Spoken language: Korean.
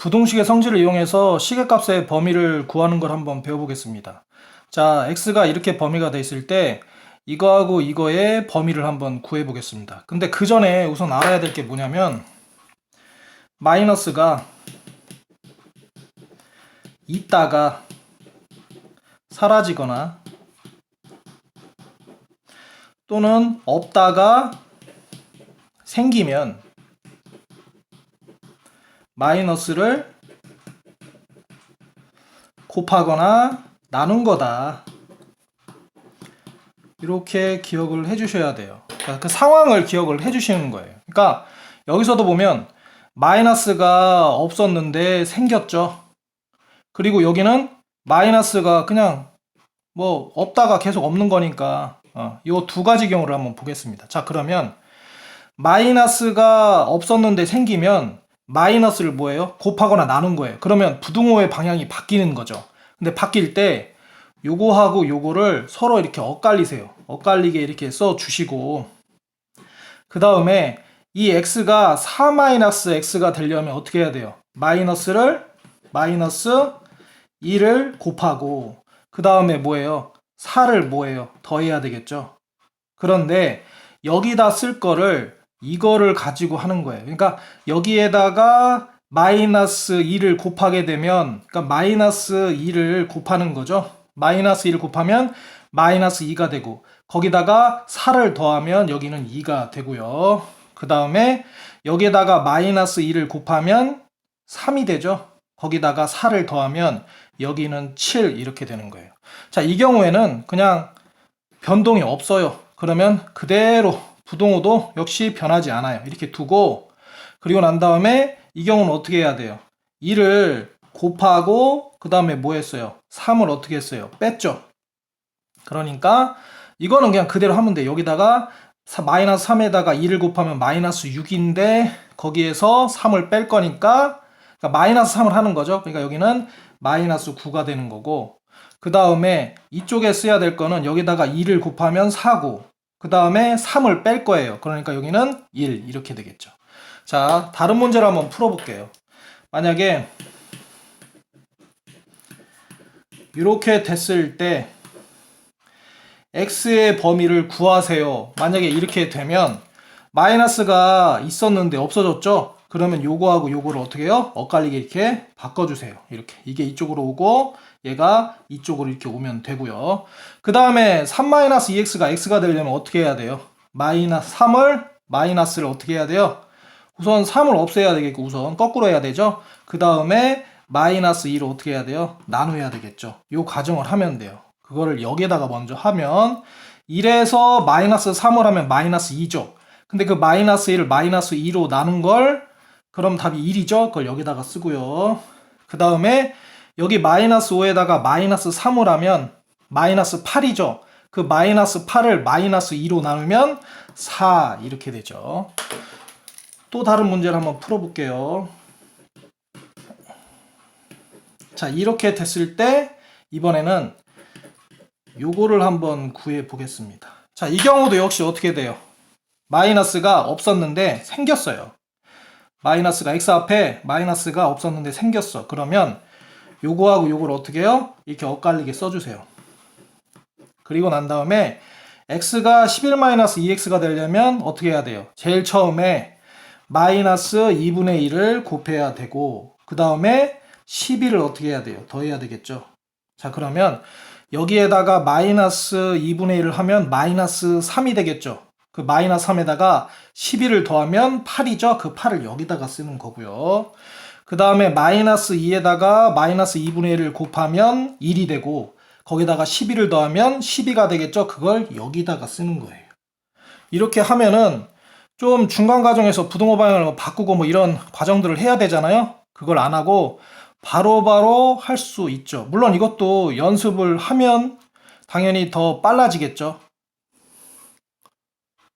부동식의 성질을 이용해서 시계값의 범위를 구하는 걸 한번 배워보겠습니다. 자, x가 이렇게 범위가 돼 있을 때 이거하고 이거의 범위를 한번 구해보겠습니다. 근데 그 전에 우선 알아야 될 게 뭐냐면 마이너스가 있다가 사라지거나 또는 없다가 생기면 마이너스를 곱하거나 나눈 거다. 이렇게 기억을 해주셔야 돼요. 그러니까 그 상황을 기억을 해주시는 거예요. 그러니까 여기서도 보면 마이너스가 없었는데 생겼죠. 그리고 여기는 마이너스가 그냥 뭐 없다가 계속 없는 거니까 어, 이두 가지 경우를 한번 보겠습니다. 자 그러면 마이너스가 없었는데 생기면 마이너스를 뭐예요? 곱하거나 나눈 거예요. 그러면 부등호의 방향이 바뀌는 거죠. 근데 바뀔 때 요거하고 요거를 서로 이렇게 엇갈리세요. 엇갈리게 이렇게 써 주시고 그 다음에 이 x가 4-x가 되려면 어떻게 해야 돼요? 마이너스를 마이너스 2를 곱하고 그 다음에 뭐예요? 4를 뭐예요? 더해야 되겠죠. 그런데 여기다 쓸 거를 이거를 가지고 하는 거예요. 그러니까 여기에다가 마이너스 2를 곱하게 되면 그러니까 마이너스 2를 곱하는 거죠. 마이너스 2를 곱하면 마이너스 2가 되고 거기다가 4를 더하면 여기는 2가 되고요. 그 다음에 여기에다가 마이너스 2를 곱하면 3이 되죠. 거기다가 4를 더하면 여기는 7 이렇게 되는 거예요. 자, 이 경우에는 그냥 변동이 없어요. 그러면 그대로 부동호도 역시 변하지 않아요. 이렇게 두고 그리고 난 다음에 이 경우는 어떻게 해야 돼요? 2를 곱하고 그 다음에 뭐 했어요? 3을 어떻게 했어요? 뺐죠. 그러니까 이거는 그냥 그대로 하면 돼. 여기다가 사- 마이너스 3에다가 2를 곱하면 마이너스 6인데 거기에서 3을 뺄 거니까 그러니까 마이너스 3을 하는 거죠. 그러니까 여기는 마이너스 9가 되는 거고 그 다음에 이쪽에 써야 될 거는 여기다가 2를 곱하면 4고 그 다음에 3을 뺄 거예요. 그러니까 여기는 1 이렇게 되겠죠. 자 다른 문제를 한번 풀어볼게요. 만약에 이렇게 됐을 때 x의 범위를 구하세요. 만약에 이렇게 되면 마이너스가 있었는데 없어졌죠? 그러면 요거하고 요거를 어떻게 해요? 엇갈리게 이렇게 바꿔주세요. 이렇게. 이게 이쪽으로 오고 얘가 이쪽으로 이렇게 오면 되고요. 그 다음에 3-2x가 x가 되려면 어떻게 해야 돼요? 마이너스 3을 마이너스를 어떻게 해야 돼요? 우선 3을 없애야 되겠고 우선 거꾸로 해야 되죠. 그 다음에 마이너스 2를 어떻게 해야 돼요? 나눠야 되겠죠. 요 과정을 하면 돼요. 그거를 여기에다가 먼저 하면 1에서 마이너스 3을 하면 마이너스 2죠. 근데 그 마이너스 1을 마이너스 2로 나눈 걸 그럼 답이 1이죠. 그걸 여기다가 쓰고요. 그 다음에 여기 마이너스 5에다가 마이너스 3을 하면 마이너스 8이죠. 그 마이너스 8을 마이너스 2로 나누면 4 이렇게 되죠. 또 다른 문제를 한번 풀어볼게요. 자, 이렇게 됐을 때 이번에는 요거를 한번 구해 보겠습니다. 자, 이 경우도 역시 어떻게 돼요? 마이너스가 없었는데 생겼어요. 마이너스가 x 앞에 마이너스가 없었는데 생겼어. 그러면 요거하고 요걸 어떻게 해요? 이렇게 엇갈리게 써주세요. 그리고 난 다음에 x가 11-2x가 되려면 어떻게 해야 돼요? 제일 처음에 마이너스 2분의 1을 곱해야 되고 그 다음에 12를 어떻게 해야 돼요? 더해야 되겠죠. 자 그러면 여기에다가 마이너스 2분의 1을 하면 마이너스 3이 되겠죠. 그 마이너스 3에다가 11을 더하면 8이죠. 그 8을 여기다가 쓰는 거고요. 그 다음에 마이너스 2에다가 마이너스 2분의 1을 곱하면 1이 되고 거기다가 12를 더하면 12가 되겠죠. 그걸 여기다가 쓰는 거예요. 이렇게 하면은 좀 중간 과정에서 부동호 방향을 뭐 바꾸고 뭐 이런 과정들을 해야 되잖아요. 그걸 안 하고 바로바로 할 수 있죠. 물론 이것도 연습을 하면 당연히 더 빨라지겠죠.